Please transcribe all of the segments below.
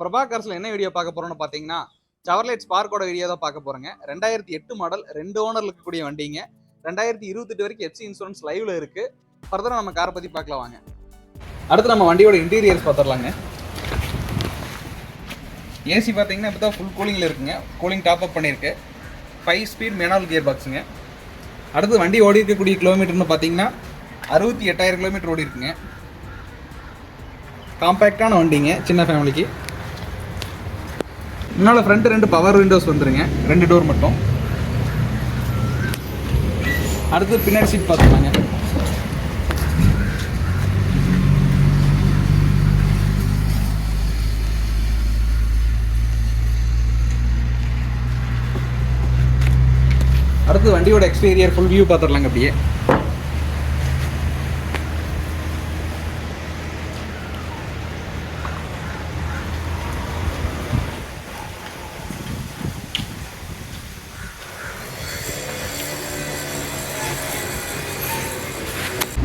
பிரபாகர்ஸில் என்ன வீடியோ பார்க்க போகிறோம்னு பார்த்தீங்கன்னா சவர்லைட் ஸ்பார்க்கோட வீடியோ தான் பார்க்க போகிறேங்க ரெண்டாயிரத்தி எட்டு மாடல் ரெண்டு ஓனர் இருக்கக்கூடிய வண்டிங்க. ரெண்டாயிரத்தி இருபத்தெட்டு வரைக்கும் எஃப்சி இன்சூரன்ஸ் லைவில் இருக்குது ஃபர்தராக நம்ம காரை பற்றி பார்க்கலாம் வாங்க. அடுத்து நம்ம வண்டியோட இன்டீரியர்ஸ் பார்த்துடலாங்க. ஏசி பார்த்தீங்கன்னா இப்போ தான் ஃபுல் கூலிங்கில் இருக்குங்க. கூலிங் டாப் அப் பண்ணியிருக்கு. ஃபைவ் ஸ்பீட் மெனால் கியர் பாக்ஸுங்க அடுத்து வண்டி ஓடி இருக்கக்கூடிய கிலோமீட்டர்னு பார்த்தீங்கன்னா அறுபத்தி எட்டாயிரம் கிலோமீட்டர் ஓடி இருக்குங்க. காம்பேக்டான வண்டிங்க சின்ன ஃபேமிலிக்கு முன்னால் ஃப்ரண்ட் ரெண்டு பவர் விண்டோஸ் வந்துருங்க. ரெண்டு டோர் மட்டும். அடுத்து பின்னாடி சீட் பார்த்துக்கலாங்க. அடுத்து வண்டியோட எக்ஸ்டீரியர் ஃபுல் வியூ பார்த்துடலாங்க அப்படியே.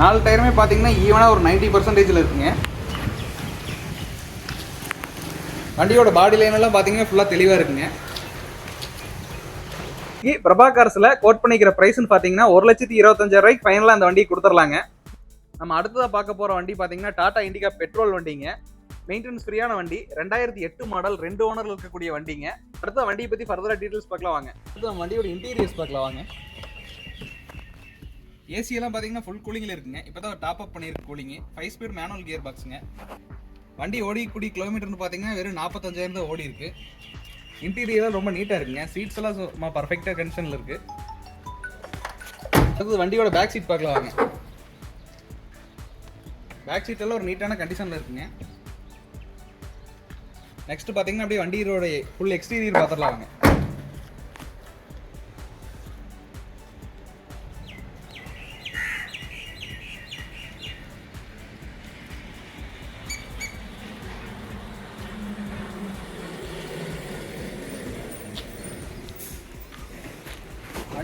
நாலு டயருமே பார்த்தீங்கன்னா ஈவனாக ஒரு நைன்டி பர்சன்டேஜில் இருக்குங்க. வண்டியோட பாடி லைன் எல்லாம் பார்த்தீங்கன்னா ஃபுல்லாக தெளிவாக இருக்குங்க. பிரபாகர்ஸில் கோட் பண்ணிக்கிற ப்ரைஸ்னு பார்த்தீங்கன்னா ஒரு லட்சத்தி இருபத்தஞ்சாயிரம் ரூபாய்க்கு ஃபைனலாக அந்த வண்டியை கொடுத்துர்லாங்க நம்ம அடுத்ததாக பார்க்க போகிற வண்டி பார்த்தீங்கன்னா டாடா இண்டிகா பெட்ரோல் வண்டிங்க. மெயின்டெனன்ஸ் ஃப்ரீயான வண்டி. ரெண்டாயிரத்தி எட்டு மாடல் ரெண்டு ஓனரில் இருக்கக்கூடிய வண்டிங்க. அடுத்த வண்டியை பற்றி ஃபர்தராக டீட்டெயில்ஸ் பார்க்கலாம் வாங்க. அடுத்த வண்டியோட இன்டீரியர்ஸ் பார்க்கலாம் வாங்க. ஏசி எல்லாம் பார்த்தீங்கன்னா ஃபுல் கூலிங்கில் இருக்குங்க. இப்போ தான் டாப் அப் பண்ணியிருக்கு கூலிங்கு ஃபைவ் ஸ்பீட் மேனுவல் கியர் பாக்ஸுங்க வண்டி ஓடிக்கூடிய கிலோமீட்டர்னு பார்த்தீங்கன்னா வெறும் நாற்பத்தஞ்சாயிரம் தான் ஓடி இருக்கு இன்டீரியர்லாம் ரொம்ப நீட்டாக இருக்குங்க. சீட்ஸ் எல்லாம் சும்மா பர்ஃபெக்டாக கண்டிஷனில் இருக்கு. அடுத்தது வண்டியோட பேக் சீட் பார்க்கலாம் வாங்க. பேக் சீட் எல்லாம் ஒரு நீட்டான கண்டிஷனில் இருக்குங்க. நெக்ஸ்ட் பார்த்தீங்கன்னா அப்படியே வண்டியோட ஃபுல் எக்ஸ்டீரியர் பார்த்துடலாம் வாங்க.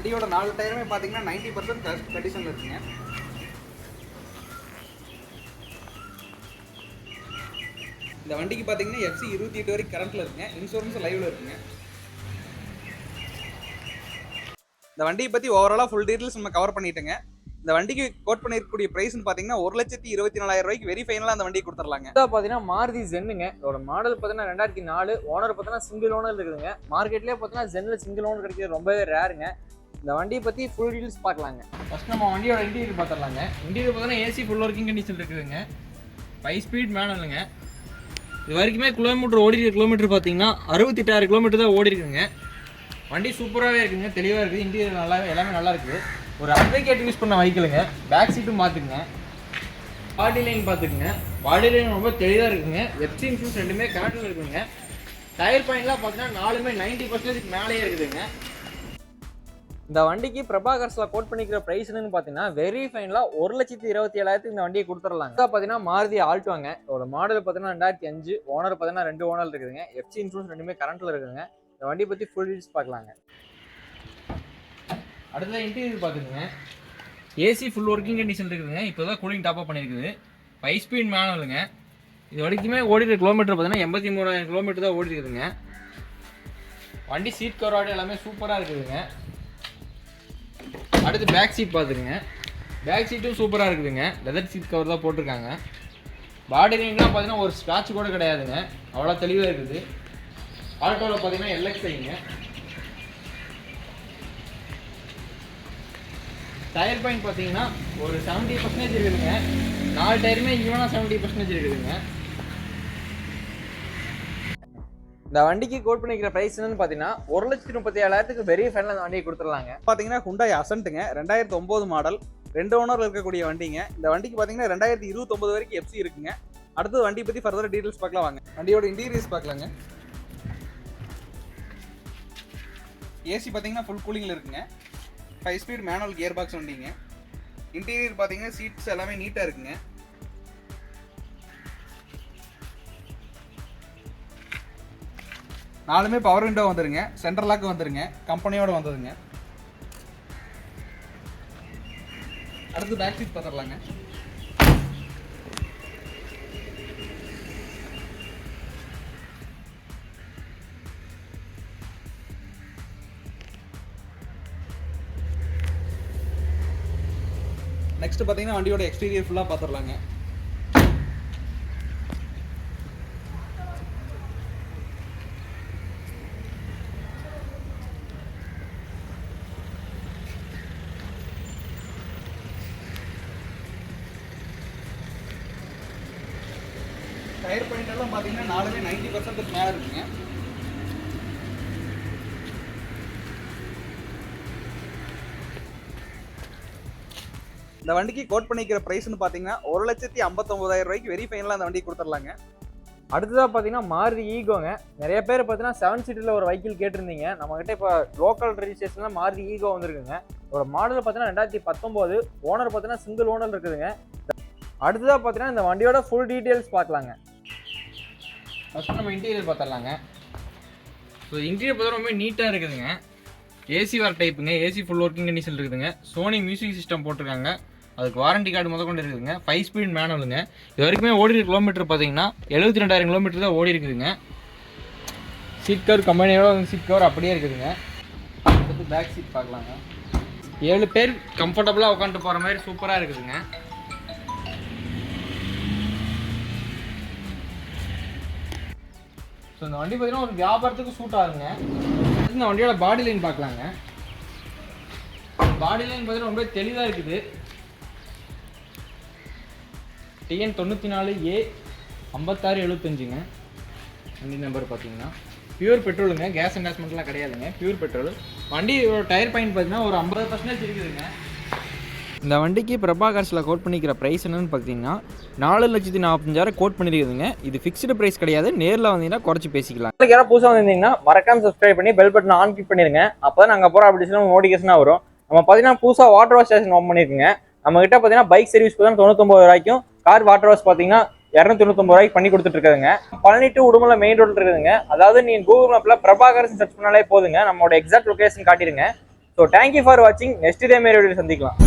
வண்டியோட நாலு டயருமே பார்த்தீங்கன்னா நைன்டி பர்சன்ட் கண்டிஷனில் இருக்குங்க. இந்த வண்டிக்கு பார்த்தீங்கன்னா எஃப்சி இருபத்தி எட்டு வரைக்கும் கரண்ட்டில் இருக்குங்க. இன்சூரன்ஸ் லைவ்ல இருக்குங்க. இந்த வண்டியை பற்றி ஓவராலாக ஃபுல் டீட்டெயில்ஸ் நம்ம கவர் பண்ணிட்டேங்க. இந்த வண்டிக்கு கோட் பண்ணிருக்கக்கூடிய ப்ரைஸ்னு பார்த்தீங்கன்னா ஒரு லட்சத்தி இருபத்தி நாலாயிரம் ரூபாய்க்கு வெரி ஃபைனலாக அந்த வண்டியை கொடுத்துர்லாங்க. இதாக பார்த்தீங்கன்னா மாருதி ஜென்னுங்க இதோட மாடல் பார்த்தீங்கன்னா ரெண்டாயிரத்தி நாலு. ஓனர் பார்த்தீங்கன்னா சிங்கிள் ஓனர் இருக்குதுங்க. மார்க்கெட்லேயே பார்த்தீங்கன்னா ஜென்னில் சிங்கிள் ஓனர் கிடைக்கிறது ரொம்பவே ரேருங்க இந்த வண்டியை பற்றி ஃபுல் டீட்டெயில்ஸ் பார்க்கலாங்க. ஃபஸ்ட் நம்ம வண்டியோட இன்டீரியர் பார்த்துடலாங்க. இன்டீரியர் பார்த்தோன்னா ஏசி ஃபுல் ஒர்க்கிங் கண்டிஷன் இருக்குதுங்க. ஃபைவ் ஸ்பீட் மேனுவலுங்க இது வரைக்குமே கிலோமீட்டர் ஓடி கிலோமீட்டர் பார்த்தீங்கன்னா அறுபத்தெட்டாயிரம் கிலோமீட்டர் தான் ஓடி இருக்குங்க வண்டி சூப்பராகவே இருக்குங்க. தெளிவாக இருக்குது. இன்டீரியர் நல்லா எல்லாமே நல்லா இருக்குது. ஒரு அட்வொகேட் யூஸ் பண்ண வைக்கலுங்க பேக் சீட்டும் பார்த்துக்குங்க. பாடி லைன் பார்த்துக்குங்க. பாடி லைன் ரொம்ப தெளிவாக இருக்குங்க. வெப்சின் ஷூஸ் ரெண்டுமே கரெக்டில் இருக்குங்க. டயர் பாயிண்ட்லாம் பார்த்தீங்கன்னா நாலுமே நைன்டி பர்சன்டேஜ் மேலேயே இருக்குதுங்க. இந்த வண்டிக்கு பிரபாகர்ஸ்ல கோட் பண்ணிக்கிற ப்ரைஸ்னு பார்த்தீங்கன்னா வெரி ஃபைனலாக ஒரு லட்சத்தி இருபத்தி ஏழாயிரத்துக்கு இந்த வண்டியை கொடுத்துடலாங்க. பார்த்தீங்கன்னா மாருதி ஆல்ட்டுவாங்க ஒரு மாடல் பார்த்தீங்கன்னா ரெண்டாயிரத்தி அஞ்சு. ஓனர் பார்த்தீங்கன்னா ரெண்டு ஓனர் இருக்குதுங்க. எஃப்சி இன்சூரன்ஸ் ரெண்டுமே கரண்ட்ல இருக்குதுங்க. இந்த வண்டியை பற்றி ஃபுல் டீல்ஸ் பார்க்கலாங்க. அடுத்தது இன்டீரியர் பார்த்துக்குங்க ஏசி ஃபுல் ஒர்க்கிங் கண்டிஷன் இருக்குதுங்க. இப்போ தான் கூலிங் டாப் அப் பண்ணியிருக்குது ஃபைவ் ஸ்பீட் மேனுவலுங்க இது வரைக்குமே ஓடிடுற கிலோமீட்டர் பார்த்தீங்கன்னா எண்பத்தி மூணாயிரம் கிலோமீட்டர் தான் ஓடி இருக்குதுங்க வண்டி சீட் கவராடு எல்லாமே சூப்பராக இருக்குதுங்க. அடுத்து பேக் சீட் பார்த்துக்குங்க. பேக் சீட்டும் சூப்பராக இருக்குதுங்க. லெதர் சீட் கவர் தான் போட்டிருக்காங்க. பாடி லைன்லாம் பார்த்தீங்கன்னா ஒரு ஸ்க்ராட்ச் கூட கிடையாதுங்க. அவ்வளோ தெளிவாக இருக்குது. ஆல்டோவில் பார்த்தீங்கன்னா எல்எக்ஸ்ஐங்க டயர் பாயிண்ட் பார்த்தீங்கன்னா ஒரு செவன்ட்டி பர்சன்டேஜ் இருக்குதுங்க. நாலு டயருமே ஈவனாக செவன்ட்டி பர்சன்டேஜ் இருக்குதுங்க. இந்த வண்டிக்கு கோட் பண்ணிக்கிற ப்ரைஸ் என்னன்னு பார்த்தீங்கன்னா ஒரு லட்சத்தி முப்பத்தி ஏழாயிரத்துக்கு பெரிய ஃபைனல் அந்த வண்டியை கொடுத்துடலாங்க. பார்த்தீங்கன்னா ஹுண்டாய் அசன்ட்டுங்க ரெண்டாயிரத்து ஒம்பது மாடல் ரெண்டு ஓனர் இருக்கக்கூடிய வண்டிங்க. இந்த வண்டிக்கு பார்த்தீங்கன்னா ரெண்டாயிரத்தி இருபத்தொம்பது வரைக்கும் எஃப்சி இருக்குங்க. அடுத்தது வண்டி பற்றி ஃபர்தர் டீட்டெயில்ஸ் பார்க்கலாம் வாங்க. வண்டியோட இன்டீரியர்ஸ் பார்க்கலாங்க. ஏசி பார்த்தீங்கன்னா ஃபுல் கூலிங்கில் இருக்குங்க. Five speed manual gear box வண்டிங்க. இன்டீரியர் பார்த்தீங்கன்னா சீட்ஸ் எல்லாமே நீட்டாக இருக்குங்க. நாலுமே பவர் விண்டோ வந்துருங்க. சென்ட்ரல் லாக் வந்துருங்க. கம்பெனியோட வந்ததுங்க. அடுத்து பேக் சீட் பார்த்துடலாங்க. நெக்ஸ்ட் பார்த்தீங்கன்னா வண்டியோட எக்ஸ்டீரியர் ஃபுல்லாக பார்த்துடலாங்க. ஹையர் பாயிண்டெல்லாம் பார்த்தீங்கன்னா நாலுமே நைன்டி பர்சன்ட் மேலே இருக்குங்க. இந்த வண்டிக்கு கோட் பண்ணிக்கிற ப்ரைஸ்னு பார்த்தீங்கன்னா ஒரு லட்சத்தி ஐம்பத்தொம்பதாயிரம் ரூபாய்க்கு வெரி ஃபைனலாக அந்த வண்டி கொடுத்துடலாங்க. அடுத்ததாக பார்த்தீங்கன்னா மாருதி ஈகோங்க. நிறைய பேர் பார்த்தீங்கன்னா செவன் சீட்டில் ஒரு வெஹிக்கிள் கேட்டிருந்தீங்க. நம்மகிட்ட இப்போ லோக்கல் ரெஜிஸ்ட்ரேஷனில் மாறுதி ஈகோ வந்துருக்குங்க. இதோட மாடல் பார்த்தீங்கன்னா ரெண்டாயிரத்தி பத்தொம்போது. ஓனர் பார்த்தீங்கன்னா சிங்கிள் ஓனர் இருக்குதுங்க. அடுத்ததாக பார்த்தீங்கன்னா இந்த வண்டியோட ஃபுல் டீட்டெயில்ஸ் பார்க்கலாங்க. ஃபஸ்ட்டு நம்ம இன்டீரியர் பார்த்துடலாங்க ஸோ இன்டீரியர் பார்த்தா ரொம்ப நீட்டாக இருக்குதுங்க. ஏசி வர டைப்புங்க ஏசி ஃபுல் ஒர்க்கிங் கண்டிஷன் இருக்குதுங்க. சோனி மியூசிக் சிஸ்டம் போட்டிருக்காங்க. அதுக்கு வாரண்டி கார்டு முத கொண்டு இருக்குதுங்க. ஃபைவ் ஸ்பீட் மேனுவலுங்க இது வரைக்குமே ஓடி கிலோமீட்டர் பார்த்தீங்கன்னா எழுபத்தி ரெண்டாயிரம் கிலோமீட்டர் தான் ஓடி இருக்குதுங்க. சீட் கவர் கம்பெனியோட சீட் கவர் அப்படியே இருக்குதுங்க. அடுத்து பேக் சீட் பார்க்கலாங்க. ஏழு பேர் கம்ஃபர்டபுளாக உட்காந்துட்டு போகிற மாதிரி சூப்பராக இருக்குதுங்க. ஸோ இந்த வண்டி பார்த்தீங்கன்னா ஒரு வியாபாரத்துக்கு சூட் ஆகுங்க. இந்த வண்டியோட பாடி லைன் பார்க்கலாங்க. பாடி லைன் பார்த்தீங்கன்னா ரொம்ப தெளிவாக இருக்குது. டிஎன் தொண்ணூற்றி நாலு ஏ ஐம்பத்தாறு எழுபத்தஞ்சுங்க வண்டி நம்பர் பார்த்தீங்கன்னா. பியூர் பெட்ரோலுங்க கேஸ் இன்வெஸ்ட்மெண்ட்லாம் கிடையாதுங்க. பியூர் பெட்ரோல் வண்டியோட டயர் பாயிண்ட் பார்த்தீங்கன்னா ஒரு ஐம்பது பர்சன்டேஜ் இருக்குதுங்க. இந்த வண்டிக்கு பிரபாகர்ஸில் கோட் பண்ணிக்கிற ப்ரைஸ் என்னன்னு பார்த்தீங்கன்னா நாலு லட்சத்தி நாற்பத்தஞ்சாயிரம் கோட் பண்ணியிருக்குதுங்க இது ஃபிக்ஸ்டு ப்ரைஸ் கிடையாது. நேரில் வந்தீங்கன்னா குறைச்சி பேசிக்கலாம். யாராவது புதுசாக வந்திருந்தீங்கன்னா மறக்காம சப்ஸ்கிரைப் பண்ணி பெல் பட்டன் ஆன் கிளிக் பண்ணிருங்க. அப்போ தான் நாங்கள் போகிற அப்படி நோட்டிஃபிகேஷனாக வரும். நம்ம பார்த்தீங்கன்னா புதுசாக வாட்டர் வாஷ் ஸ்டேஷன் ஓப்பன் பண்ணியிருக்குங்க நம்ம கிட்ட பார்த்தீங்கன்னா பைக் சர்வீஸ் பார்த்தீங்கன்னா தொண்ணூத்தொம்பது ரூபாய்க்கும் கார் வாட்டர் வாஷ் பார்த்தீங்கன்னா இரநூத்தொண்ணூத்தொம்பது ரூபாய்க்கு பண்ணி கொடுத்துட்டு இருக்காங்க பழனி டு உடுமலை மெயின் ரோட்ல இருக்குதுங்க. அதாவது நீங்கள் கூகுள் மேப்பில் பிரபாகரன் சர்ச் பண்ணாலே போதுங்க. நம்மளோட எக்ஸாக்ட் லொகேஷன் காட்டிடுங்க. ஸோ தேங்க்யூ ஃபார் வாட்சிங் நெக்ஸ்ட் டே மேரி சந்திக்கலாம்.